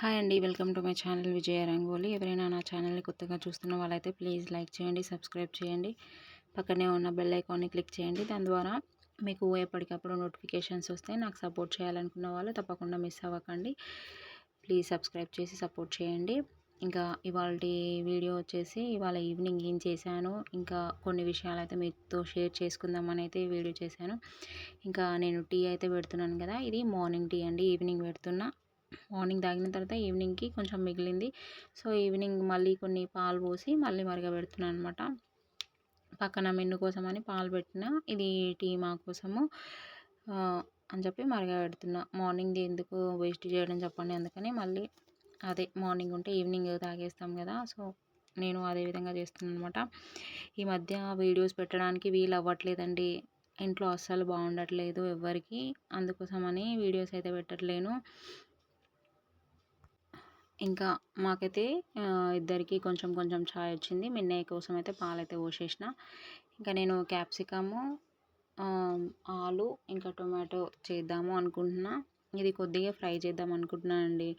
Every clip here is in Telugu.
హాయ్ అండి. Welcome to my channel Vijaya Rangoli. ఎవరైనా నా ఛానల్ని కొత్తగా చూస్తున్న వాళ్ళైతే ప్లీజ్ లైక్ చేయండి సబ్స్క్రైబ్ చేయండి. పక్కనే ఉన్న బెల్ ఐకాన్ని క్లిక్ చేయండి. దాని ద్వారా మీకు ఎప్పటికప్పుడు నోటిఫికేషన్స్ వస్తే నాకు సపోర్ట్ చేయాలనుకున్న వాళ్ళు తప్పకుండా మిస్ అవ్వకండి. ప్లీజ్ సబ్స్క్రైబ్ చేసి సపోర్ట్ చేయండి. ఇంకా ఇవాళ వీడియో వచ్చేసి ఇవాళ ఈవినింగ్ ఏం చేశాను ఇంకా కొన్ని విషయాలు అయితే మీతో షేర్ చేసుకుందామని అయితే వీడియో చేశాను. ఇంకా నేను టీ అయితే పెడుతున్నాను కదా ఇది మార్నింగ్ టీ అండి ఈవినింగ్ పెడుతున్నా. మార్నింగ్ తాగిన తర్వాత ఈవినింగ్కి కొంచెం మిగిలింది. సో ఈవినింగ్ మళ్ళీ కొన్ని పాలు పోసి మళ్ళీ మరగబెడుతున్నాను అనమాట పక్కన మెన్ను కోసం అని పాలు పెట్టిన ఇది టీ మా కోసము అని చెప్పి మరగబెడుతున్నా. మార్నింగ్ ఎందుకు వేస్ట్ చేయడం చెప్పండి అందుకని మళ్ళీ అదే మార్నింగ్ ఉంటే ఈవినింగ్ తాగేస్తాం కదా సో నేను అదే విధంగా చేస్తున్నాను అనమాట ఈ మధ్య వీడియోస్ పెట్టడానికి వీలు అవ్వట్లేదండి. ఇంట్లో అస్సలు బాగుండట్లేదు ఎవరికి అందుకోసమని వీడియోస్ అయితే పెట్టట్లేను. ఇంకా మాకైతే ఇద్దరికి కొంచెం కొంచెం ఛాయ్ వచ్చింది. మిన్నయ్య కోసం అయితే పాలైతే పోసేసిన. ఇంకా నేను క్యాప్సికము ఆలు ఇంకా టొమాటో చేద్దాము అనుకుంటున్నా. ఇది కొద్దిగా ఫ్రై చేద్దాం అనుకుంటున్నానండి.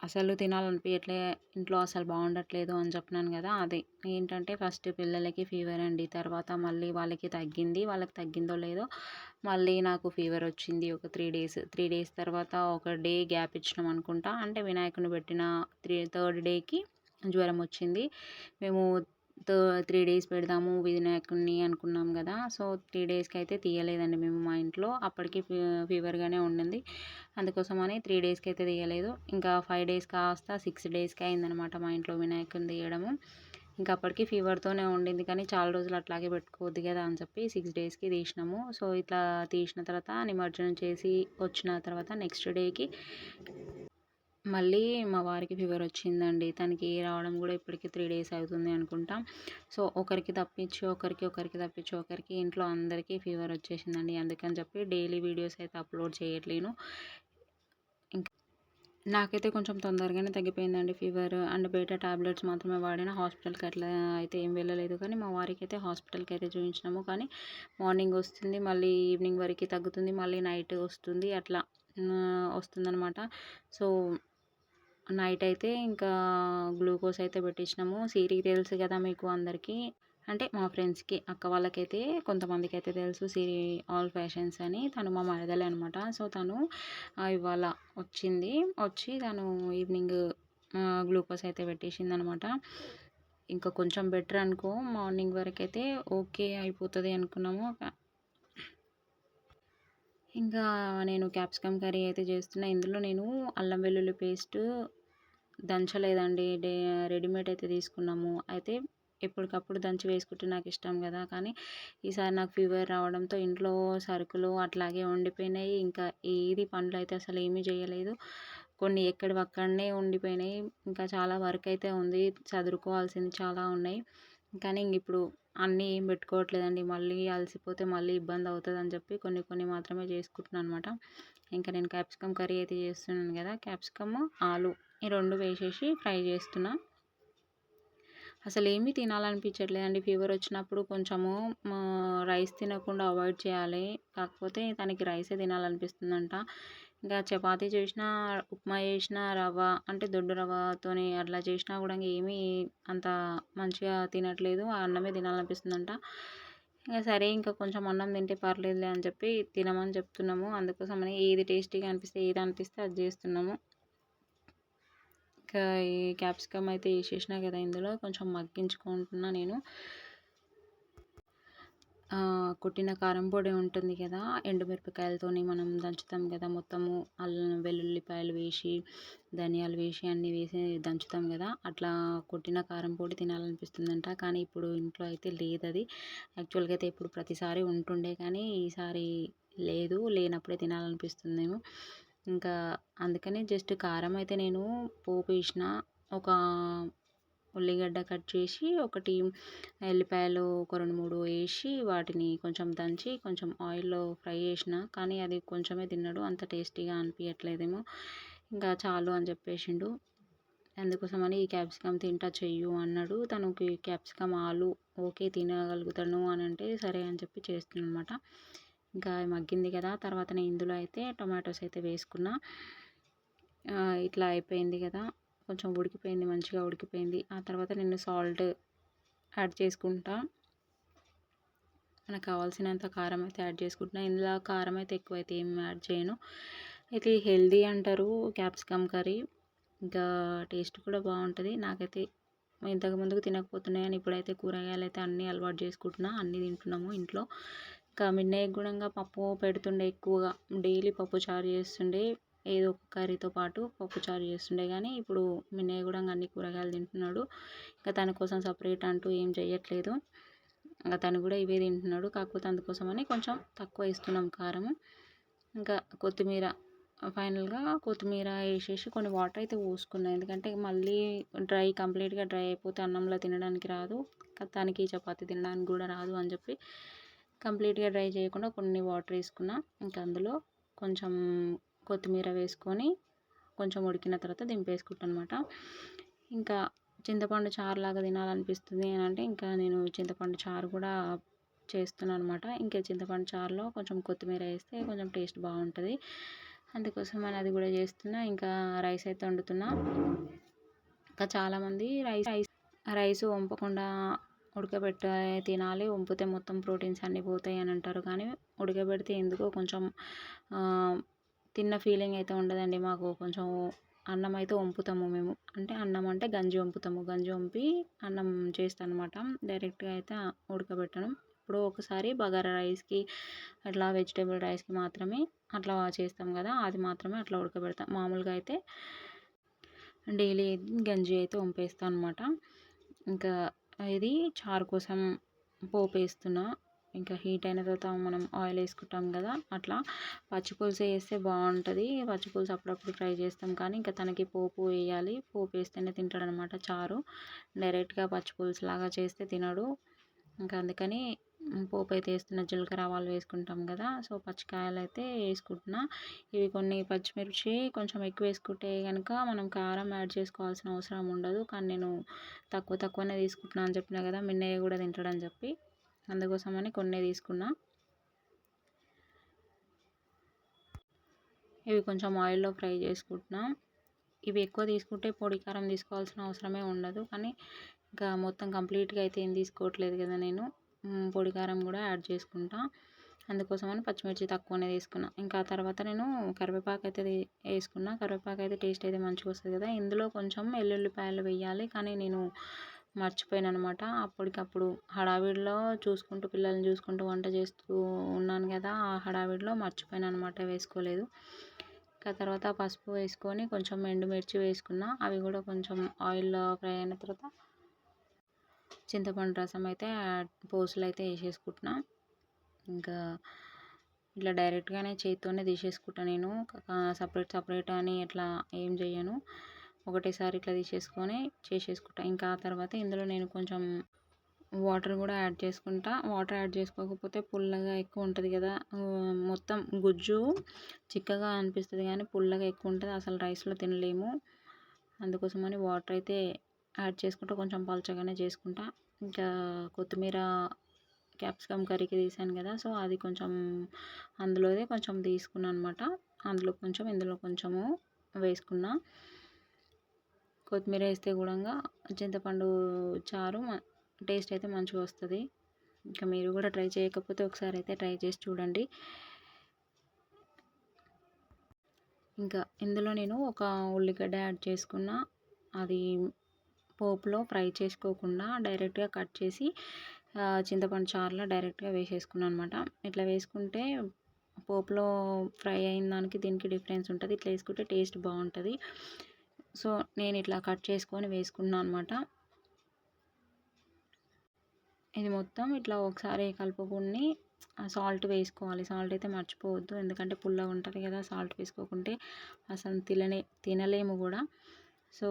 అసలు తినాలనిపించట్లే ఇంట్లో అసలు బాగుండట్లేదు అని చెప్పినాను కదా అదే. ఏంటంటే ఫస్ట్ పిల్లలకి ఫీవర్ అండి. తర్వాత మళ్ళీ వాళ్ళకి తగ్గింది. వాళ్ళకి తగ్గిందో లేదో మళ్ళీ నాకు ఫీవర్ వచ్చింది ఒక త్రీ డేస్. త్రీ డేస్ తర్వాత ఒక డే గ్యాప్ ఇచ్చినాం అనుకుంటా. అంటే వినాయకుని పెట్టిన త్రీ థర్డ్ డేకి జ్వరం వచ్చింది. మేము త్రీ డేస్ పెడదాము వినాయకుడిని అనుకున్నాం కదా. సో త్రీ డేస్కి అయితే తీయలేదండి మేము మా ఇంట్లో. అప్పటికి ఫీవర్గానే ఉండింది. అందుకోసమని త్రీ డేస్కి అయితే తీయలేదు. ఇంకా ఫైవ్ డేస్ కాస్త సిక్స్ డేస్కి అయిందనమాట మా ఇంట్లో వినాయకుని తీయడము. ఇంకా అప్పటికి ఫీవర్తోనే ఉండింది. కానీ చాలా రోజులు అట్లాగే పెట్టుకోవద్దు కదా అని చెప్పి సిక్స్ డేస్కి తీసినాము. సో ఇట్లా తీసిన తర్వాత నిమజ్జనం చేసి వచ్చిన తర్వాత నెక్స్ట్ డేకి మళ్ళీ మా వారికి ఫీవర్ వచ్చిందండి. తనకి రావడం కూడా ఇప్పటికి త్రీ డేస్ అవుతుంది అనుకుంటా. సో ఒకరికి తప్పించి ఒకరికి ఒకరికి తప్పించి ఒకరికి ఇంట్లో అందరికీ ఫీవర్ వచ్చేసిందండి. అందుకని చెప్పి డైలీ వీడియోస్ అయితే అప్లోడ్ చేయట్లేను. ఇంకా నాకైతే కొంచెం తొందరగానే తగ్గిపోయిందండి ఫీవర్. అండ్ బయట టాబ్లెట్స్ మాత్రమే వాడిన హాస్పిటల్కి అట్లా అయితే ఏం వెళ్ళలేదు. కానీ మా వారికి అయితే హాస్పిటల్కి అయితే చూపించినాము కానీ మార్నింగ్ వస్తుంది మళ్ళీ ఈవినింగ్ వరకు తగ్గుతుంది మళ్ళీ నైట్ వస్తుంది అట్లా వస్తుందన్నమాట. సో నైట్ అయితే ఇంకా గ్లూకోజ్ అయితే పెట్టించినాము. సిరి తెలుసు కదా మీకు అందరికీ. అంటే మా ఫ్రెండ్స్కి అక్క వాళ్ళకైతే కొంతమందికి అయితే తెలుసు సిరి ఆల్ ఫ్యాషన్స్ అని. తను మా మరదలే అనమాట సో తను ఇవాళ వచ్చింది. వచ్చి తను ఈవినింగ్ గ్లూకోజ్ అయితే పెట్టేసింది అనమాట ఇంకా కొంచెం బెటర్ అనుకో మార్నింగ్ వరకు అయితే ఓకే అయిపోతుంది అనుకున్నాము. ఇంకా నేను క్యాప్సికమ్ కర్రీ అయితే చేస్తున్నా. ఇందులో నేను అల్లం వెల్లుల్లి పేస్ట్ దంచలేదండి. డే రెడీమేడ్ అయితే తీసుకున్నాము. అయితే ఎప్పటికప్పుడు దంచి వేసుకుంటే నాకు ఇష్టం కదా! కానీ ఈసారి నాకు ఫీవర్ రావడంతో ఇంట్లో సరుకులు అట్లాగే ఉండిపోయినాయి. ఇంకా ఏది పనులు అయితే అసలు ఏమీ చేయలేదు. కొన్ని ఎక్కడి అక్కడనే ఉండిపోయినాయి. ఇంకా చాలా వర్క్ అయితే ఉంది. చదువుకోవాల్సింది చాలా ఉన్నాయి. కానీ ఇంక ఇప్పుడు అన్నీ ఏం పెట్టుకోవట్లేదండి. మళ్ళీ అలసిపోతే మళ్ళీ ఇబ్బంది అవుతుంది అని చెప్పి కొన్ని కొన్ని మాత్రమే చేసుకుంటున్నాను అనమాట ఇంకా నేను క్యాప్సికమ్ కర్రీ అయితే చేస్తున్నాను కదా! క్యాప్సికమ్ ఆలు. ఈ రెండు వేసేసి ఫ్రై చేస్తున్నా. అసలు ఏమీ తినాలనిపించట్లేదండి ఫీవర్ వచ్చినప్పుడు కొంచెము రైస్ తినకుండా అవాయిడ్ చేయాలి. కాకపోతే తనకి రైసే తినాలనిపిస్తుందంట. ఇంకా చపాతీ చేసినా ఉప్మా చేసినా రవ్వ అంటే దొడ్డు రవ్వతోని అట్లా చేసినా కూడా ఏమీ అంత మంచిగా తినట్లేదు. ఆ అన్నమే తినాలనిపిస్తుందంట. ఇంకా సరే ఇంకా కొంచెం అన్నం తింటే పర్లేదులే అని చెప్పి తినమని చెప్తున్నాము. అందుకోసమని ఏది టేస్టీగా అనిపిస్తే ఏది అనిపిస్తే అది చేస్తున్నాము. ఇంకా ఈ క్యాప్సికమ్ అయితే వేసేసిన కదా ఇందులో. కొంచెం మగ్గించుకుంటున్నా నేను. కొట్టిన కారం పొడి ఉంటుంది కదా ఎండుమిరపకాయలతోని మనం దంచుతాం కదా. మొత్తము అల్లం వెల్లుల్లిపాయలు వేసి ధనియాలు వేసి అన్నీ వేసి దంచుతాం కదా. అట్లా కొట్టిన కారం పొడి తినాలనిపిస్తుందంట. కానీ ఇప్పుడు ఇంట్లో అయితే లేదు అది యాక్చువల్గా అయితే ఇప్పుడు ప్రతిసారి ఉంటుండే కానీ ఈసారి లేదు. లేనప్పుడే తినాలనిపిస్తుందేమో. ఇంకా అందుకని జస్ట్ కారం అయితే నేను పోపు వేసిన ఒక ఉల్లిగడ్డ కట్ చేసి ఒకటి ఎల్లిపాయలు ఒక రెండు మూడు వేసి వాటిని కొంచెం దంచి కొంచెం ఆయిల్లో ఫ్రై చేసిన. కానీ అది కొంచెమే తిన్నాడు అంత టేస్టీగా అనిపించట్లేదేమో ఇంకా చాలు అని చెప్పేసిండు. అందుకోసమని ఈ క్యాప్సికమ్ తింటా చెయ్యు అన్నాడు. తనకి క్యాప్సికమ్ ఆలు ఓకే తినగలుగుతాను అని అంటే సరే అని చెప్పి చేస్తున్నాను అనమాట ఇంకా మగ్గింది కదా తర్వాత నేను ఇందులో అయితే టొమాటోస్ అయితే వేసుకున్నా. ఇట్లా అయిపోయింది కదా కొంచెం ఉడికిపోయింది మంచిగా ఉడికిపోయింది. ఆ తర్వాత నేను సాల్ట్ యాడ్ చేసుకుంటా. మనకు కావాల్సినంత కారం అయితే యాడ్ చేసుకుంటున్నా. ఇందులో కారం అయితే ఎక్కువైతే ఏం యాడ్ చేయను. అయితే హెల్దీ అంటారు క్యాప్సికమ్ కర్రీ. ఇంకా టేస్ట్ కూడా బాగుంటుంది. నాకైతే ఇంతకు ముందుకు తినకపోతున్నాయని ఇప్పుడైతే కూరగాయలు అయితే అన్నీ అలవాటు చేసుకుంటున్నా. అన్నీ తింటున్నాము ఇంట్లో. ఇంకా మిన్నయ్య కూడా పప్పు పెడుతుండే ఎక్కువగా. డైలీ పప్పు చారు చేస్తుండే ఏదో ఒక కర్రీతో పాటు పప్పు చారు చేస్తుండే. కానీ ఇప్పుడు మిన్నయ్య కూడా అన్ని కూరగాయలు తింటున్నాడు. ఇంకా తన కోసం సపరేట్ అంటూ ఏం చేయట్లేదు ఇంకా తను కూడా ఇవే తింటున్నాడు. కాకపోతే అందుకోసమని కొంచెం తక్కువ ఇస్తున్నాం కారం. ఇంకా కొత్తిమీర ఫైనల్గా కొత్తిమీర వేసేసి కొన్ని వాటర్ అయితే పోసుకున్నాను ఎందుకంటే మళ్ళీ డ్రై కంప్లీట్గా డ్రై అయిపోతే అన్నంలో తినడానికి రాదు. తనకి చపాతి తినడానికి కూడా రాదు అని చెప్పి కంప్లీట్గా డ్రై చేయకుండా కొన్ని వాటర్ వేసుకున్నా ఇంకా అందులో కొంచెం కొత్తిమీర వేసుకొని కొంచెం ఉడికిన తర్వాత దింపేసుకుంటాను అనమాట ఇంకా చింతపండు చారు లాగా తినాలనిపిస్తుంది అని అంటే ఇంకా నేను చింతపండు చారు కూడా చేస్తున్నాను అనమాట ఇంకా చింతపండు చారులో కొంచెం కొత్తిమీర వేస్తే కొంచెం టేస్ట్ బాగుంటుంది. అందుకోసం అని అది కూడా చేస్తున్నా. ఇంకా రైస్ అయితే వండుతున్నా. ఇంకా చాలామంది రైస్ రైస్ రైస్ వంపకుండా ఉడకబెట్ట తినాలి. వంపితే మొత్తం ప్రోటీన్స్ అన్నీ పోతాయి అని అంటారు. కానీ ఉడకబెడితే ఎందుకో కొంచెం తిన్న ఫీలింగ్ అయితే ఉండదండి మాకు. కొంచెం అన్నం అయితే వంపుతాము మేము. అంటే అన్నం అంటే గంజి వంపుతాము. గంజి వంపి అన్నం చేస్తాను అనమాట డైరెక్ట్గా అయితే ఉడకబెట్టను. ఎప్పుడో ఒకసారి బగారా రైస్కి అట్లా వెజిటేబుల్ రైస్కి మాత్రమే అట్లా చేస్తాం కదా అది మాత్రమే అట్లా ఉడకబెడతాం. మామూలుగా అయితే డైలీ గంజి అయితే వంపేస్తాను అనమాట ఇంకా ఇది చారు కోసం పోపు వేస్తున్నా ఇంకా హీట్ అయిన తర్వాత మనం ఆయిల్ వేసుకుంటాం కదా అట్లా. పచ్చి పులుసు వేస్తే బాగుంటుంది. పచ్చి పులుసు అప్పుడప్పుడు ట్రై చేస్తాం కానీ ఇంకా తనకి పోపు వేయాలి. పోపు వేస్తేనే తింటాడనమాట చారు. డైరెక్ట్గా పచ్చి పులుసు లాగా చేస్తే తినడు. ఇంకా అందుకని పోపు అయితే వేస్తున్న జీలకర్ర ఆవాలు వేసుకుంటాం కదా సో పచ్చికాయలు అయితే వేసుకుంటున్నా. ఇవి కొన్ని పచ్చిమిర్చి కొంచెం ఎక్కువ వేసుకుంటే కనుక మనం కారం యాడ్ చేసుకోవాల్సిన అవసరం ఉండదు కానీ నేను తక్కువ తక్కువనే తీసుకుంటున్నా అని చెప్పిన కదా మిన్నయ్య కూడా తింటాడని చెప్పి. అందుకోసమని కొన్ని తీసుకున్నా. ఇవి కొంచెం ఆయిల్లో ఫ్రై చేసుకుంటున్నా. ఇవి ఎక్కువ తీసుకుంటే పొడి కారం తీసుకోవాల్సిన అవసరమే ఉండదు కానీ ఇంకా మొత్తం కంప్లీట్గా అయితే ఏం తీసుకోవట్లేదు కదా నేను. పొడి కారం కూడా యాడ్ చేసుకుంటా. అందుకోసమని పచ్చిమిర్చి తక్కువనే తీసుకున్నా. ఇంకా తర్వాత నేను కరివేపాకు అయితే వేసుకున్నా. కరివేపాకు అయితే టేస్ట్ అయితే మంచిగా వస్తుంది కదా. ఇందులో కొంచెం వెల్లుల్లిపాయలు వేయాలి. కానీ నేను మర్చిపోయాను అనమాట అప్పటికప్పుడు హడావిడిలో చూసుకుంటూ పిల్లల్ని చూసుకుంటూ వంట చేస్తూ ఉన్నాను కదా ఆ హడావిడిలో మర్చిపోయాను అనమాట వేసుకోలేదు. ఇంకా తర్వాత పసుపు వేసుకొని కొంచెం ఎండుమిర్చి వేసుకున్నా. అవి కూడా కొంచెం ఆయిల్లో ఫ్రై అయిన తర్వాత చింతపండు రసం అయితే పోసులు అయితే వేసేసుకుంటున్నా. ఇంకా ఇట్లా డైరెక్ట్గానే చేతితోనే తీసేసుకుంటా నేను. సపరేట్ సపరేట్ అని ఇట్లా ఏం చేయను. ఒకటేసారి ఇట్లా తీసేసుకొని చేసేసుకుంటా. ఇంకా ఆ తర్వాత ఇందులో నేను కొంచెం వాటర్ కూడా యాడ్ చేసుకుంటా. వాటర్ యాడ్ చేసుకోకపోతే పుల్లగా ఎక్కువ ఉంటుంది కదా. మొత్తం గుజ్జు చిక్కగా అనిపిస్తుంది కానీ పుల్లగా ఎక్కువ ఉంటుంది. అసలు రైస్లో తినలేము. అందుకోసమని వాటర్ అయితే యాడ్ చేసుకుంటా కొంచెం పలచగానే చేసుకుంటా. ఇంకా కొత్తిమీర క్యాప్సికమ్ కర్రీకి తీసాను కదా సో అది కొంచెం అందులోదే కొంచెం తీసుకున్నాను అనమాట అందులో కొంచెం ఇందులో కొంచెము వేసుకున్నా. కొత్తిమీర వేస్తే కూడా చింతపండు చారు టేస్ట్ అయితే మంచిగా వస్తుంది. ఇంకా మీరు కూడా ట్రై చేయకపోతే ఒకసారి అయితే ట్రై చేసి చూడండి. ఇంకా ఇందులో నేను ఒక ఉల్లిగడ్డ యాడ్ చేసుకున్న. అది పోపులో ఫ్రై చేసుకోకుండా డైరెక్ట్గా కట్ చేసి చింతపండు చారులో డైరెక్ట్గా వేసేసుకున్నాను అనమాట ఇట్లా వేసుకుంటే పోపులో ఫ్రై అయిన దానికి దీనికి డిఫరెన్స్ ఉంటుంది. ఇట్లా వేసుకుంటే టేస్ట్ బాగుంటుంది. సో నేను ఇట్లా కట్ చేసుకొని వేసుకున్నాను అనమాట ఇది మొత్తం ఇట్లా ఒకసారి కలుపుకుని సాల్ట్ వేసుకోవాలి. సాల్ట్ అయితే మర్చిపోవద్దు. ఎందుకంటే పుల్లగా ఉంటుంది కదా సాల్ట్ వేసుకోకుంటే అసలు తినలే తినలేము కూడా. సో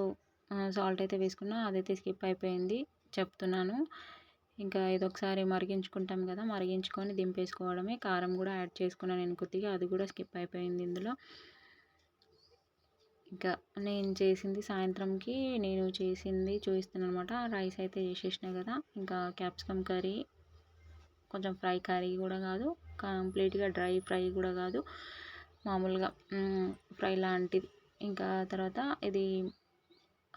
సాల్ట్ అయితే వేసుకున్నా అదైతే స్కిప్ అయిపోయింది చెప్తున్నాను. ఇంకా ఇదొకసారి ఒకసారి మరిగించుకుంటాం కదా మరిగించుకొని దింపేసుకోవడమే. కారం కూడా యాడ్ చేసుకున్నాను నేను కొద్దిగా అది కూడా స్కిప్ అయిపోయింది ఇందులో. ఇంకా నేను చేసింది సాయంత్రంకి నేను చేసింది చూపిస్తాను అనమాట రైస్ అయితే చేసేసిన కదా ఇంకా క్యాప్సికమ్ కర్రీ కొంచెం ఫ్రై కర్రీ కూడా కాదు కంప్లీట్గా డ్రై ఫ్రై కూడా కాదు. మామూలుగా ఫ్రై లాంటిది. ఇంకా తర్వాత ఇది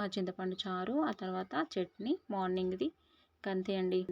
చింతపండు చారు ఆ తర్వాత చట్నీ మార్నింగ్ది. అంతే అండి.